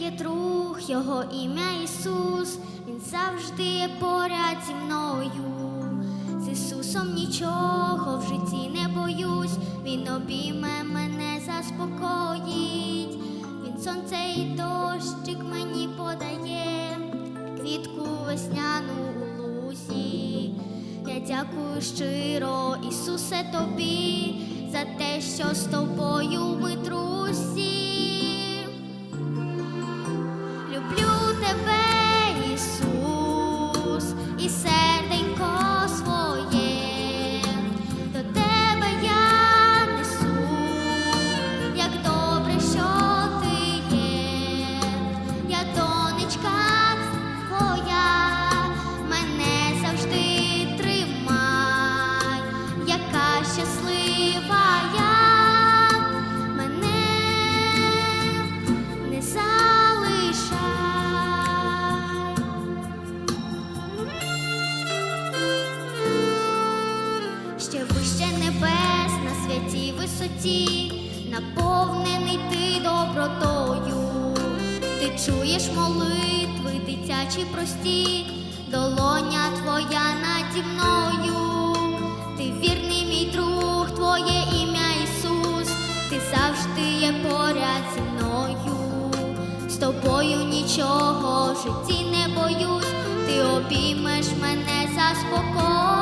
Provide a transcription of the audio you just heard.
є друг, його ім'я Ісус, Він завжди поряд зі мною. З Ісусом нічого в житті не боюсь, Він обійме мене, заспокоїть. Він сонце і дощик мені подає, квітку весняну у лузі. Я дякую щиро, Ісусе, тобі за те, що з тобою ми друзі. Вище небес на святій висоті, наповнений ти добротою, ти чуєш молитви, дитячі прості, долоня твоя наді мною, ти вірний мій друг, твоє ім'я Ісус, ти завжди є поряд зі мною, з тобою нічого в житті не боюсь, ти обіймеш мене, заспокоїш.